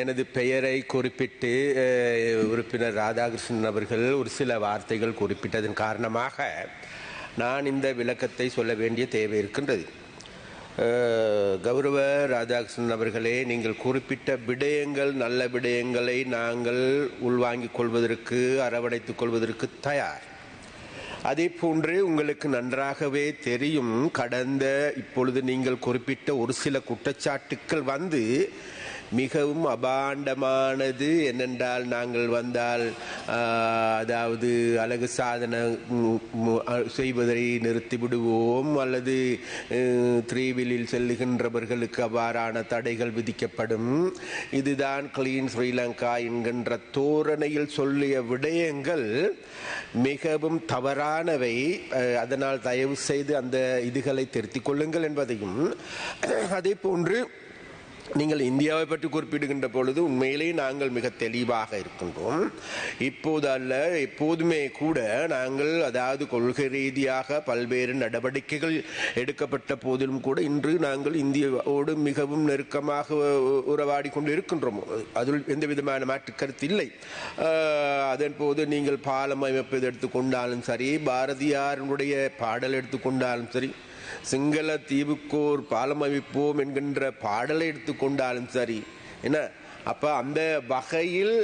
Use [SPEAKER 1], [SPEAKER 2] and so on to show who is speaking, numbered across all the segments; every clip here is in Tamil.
[SPEAKER 1] எனது பெயரை குறிப்பிட்டு உறுப்பினர் ராதாகிருஷ்ணன் அவர்கள் ஒரு சில வார்த்தைகள் குறிப்பிட்டதன் காரணமாக நான் இந்த விளக்கத்தை சொல்ல வேண்டிய தேவை இருக்கின்றது. கௌரவ ராதாகிருஷ்ணன் அவர்களே நீங்கள் குறிப்பிட்ட விடயங்கள் நல்ல விடயங்களை நாங்கள் உள்வாங்கிக் கொள்வதற்கு அரவணைத்துக் கொள்வதற்கு தயார். அதே போன்று உங்களுக்கு நன்றாகவே தெரியும் கடந்த இப்பொழுது நீங்கள் குறிப்பிட்ட ஒரு சில குற்றச்சாட்டுக்கள் வந்து மிகவும் அபாண்டமானது என்னென்றால் நாங்கள் வந்தால் அதாவது அழகு சாதனம் செய்வதை நிறுத்தி விடுவோம் அல்லது த்ரீவிலில் செல்லுகின்றவர்களுக்கு அவ்வாறான தடைகள் விதிக்கப்படும். இதுதான் கிளீன் ஸ்ரீலங்கா என்கின்ற தோரணையில் சொல்லிய விடயங்கள். மிகவும் தவறானவை. அதனால் தயவு செய்து அந்த இதுகளை திருத்திக் கொள்ளுங்கள் என்பதையும். அதே போன்று நீங்கள் இந்தியாவை பற்றி குறிப்பிடுகின்ற பொழுது உண்மையிலேயே நாங்கள் மிக தெளிவாக இருக்கின்றோம். இப்போது அல்ல எப்போதுமே கூட நாங்கள் அதாவது கொள்கை ரீதியாக பல்வேறு நடவடிக்கைகள் எடுக்கப்பட்ட போதிலும் கூட இன்று நாங்கள் இந்தியாவோடு மிகவும் நெருக்கமாக உறவாடி கொண்டு இருக்கின்றோம் அதில் எந்த விதமான மாற்று கருத்து இல்லை. அதன் போது நீங்கள் பாலம் அமைப்பது எடுத்துக்கொண்டாலும் சரி பாரதியாருடைய பாடல் எடுத்துக்கொண்டாலும் சரி சிங்கள தீவுக்கோர் பாலம் அமைப்போம் என்கின்ற பாடலை எடுத்துக்கொண்டாலும் சரி. என்ன? அப்போ அந்த வகையில்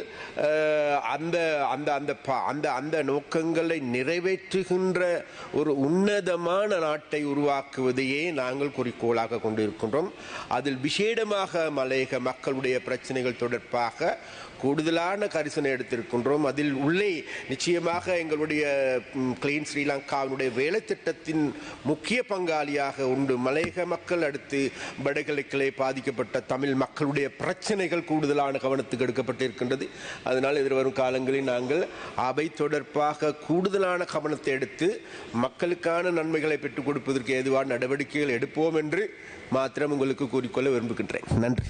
[SPEAKER 1] அந்த அந்த அந்த ப- அந்த அந்த நோக்கங்களை நிறைவேற்றுகின்ற ஒரு உன்னதமான நாட்டை உருவாக்குவதையே நாங்கள் குறிக்கோளாக கொண்டிருக்கின்றோம்? அதில் விசேடமாக மலையக மக்களுடைய பிரச்சனைகள் தொடர்பாக கூடுதலான கரிசனை எடுத்திருக்கின்றோம். அதில் உள்ளே நிச்சயமாக எங்களுடைய கிளீன் ஸ்ரீலங்காவினுடைய வேலை திட்டத்தின் முக்கிய பங்காளியாக உண்டு. மலையக மக்கள் அடுத்து வடகிழக்கிலே பாதிக்கப்பட்ட தமிழ் மக்களுடைய பிரச்சனைகள் கூடுதலான கவனத்துக்கு எடுக்கப்பட்டிருக்கின்றது. அதனால் எதிர்வரும் காலங்களில் நாங்கள் அவை தொடர்பாக கூடுதலான கவனத்தை எடுத்து மக்களுக்கான நன்மைகளை பெற்றுக் கொடுப்பதற்கு ஏதுவான நடவடிக்கைகள் எடுப்போம் என்று மாத்திரம் உங்களுக்கு கூறிக்கொள்ள விரும்புகின்றேன். நன்றி.